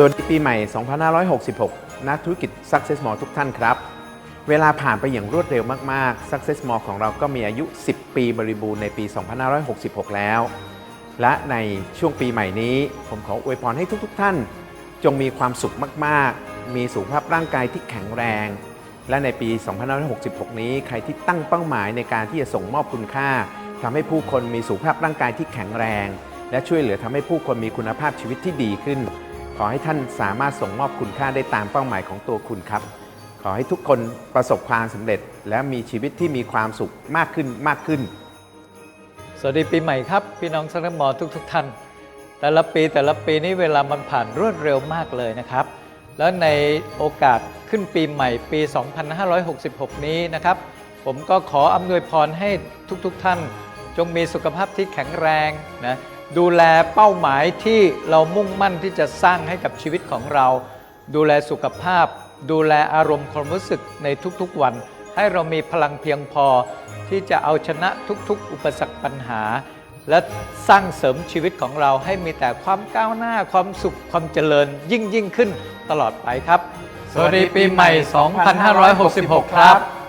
วัสดีปีใหม่ 2566 นักธุรกิจ Success Mall ทุกท่านครับ เวลาผ่านไปอย่างรวดเร็วมาก ๆ Success Mall ของเราก็มีอายุ 10 ปีบริบูรณ์ในปี 2566 แล้ว และในช่วงปีใหม่นี้ ผมขออวยพรให้ทุกๆท่าน จงมีความสุขมาก ๆ มีสุขภาพร่างกายที่แข็งแรง และในปี 2566 นี้ ใครที่ตั้งเป้าหมายในการที่จะส่งมอบคุณค่าทำให้ผู้คนมีสุขภาพร่างกายที่แข็งแรง และช่วยเหลือทำให้ผู้คนมีคุณภาพชีวิตที่ดีขึ้น ขอให้ท่านสามารถส่งมอบคุณค่าได้ตามเป้าหมายของตัวคุณครับ ขอให้ทุกคนประสบความสำเร็จ และมีชีวิตที่มีความสุขมากขึ้นมากขึ้น สวัสดีปีใหม่ครับ พี่น้องสักมอทุกทุกๆท่าน แต่ละปีแต่ละปีนี้เวลามันผ่านรวดเร็วมากเลยนะครับ แล้วในโอกาสขึ้นปีใหม่ปี 2566 นี้นะครับ ผมก็ขออำนวยพรให้ทุกๆทท่าน จงมีสุขภาพที่แข็งแรงนะ ดูแลเป้าหมายที่เรามุ่งมั่นที่จะสร้างให้กับชีวิตของเรา ดูแลสุขภาพ ดูแลอารมณ์ความรู้สึกในทุกๆวัน ให้เรามีพลังเพียงพอที่จะเอาชนะทุกๆ อุปสรรคปัญหา และสร้างเสริมชีวิตของเราให้มีแต่ความก้าวหน้าความสุขความเจริญยิ่งยิ่งขึ้นตลอดไปครับ สวัสดีปีใหม่ 2566 ครับ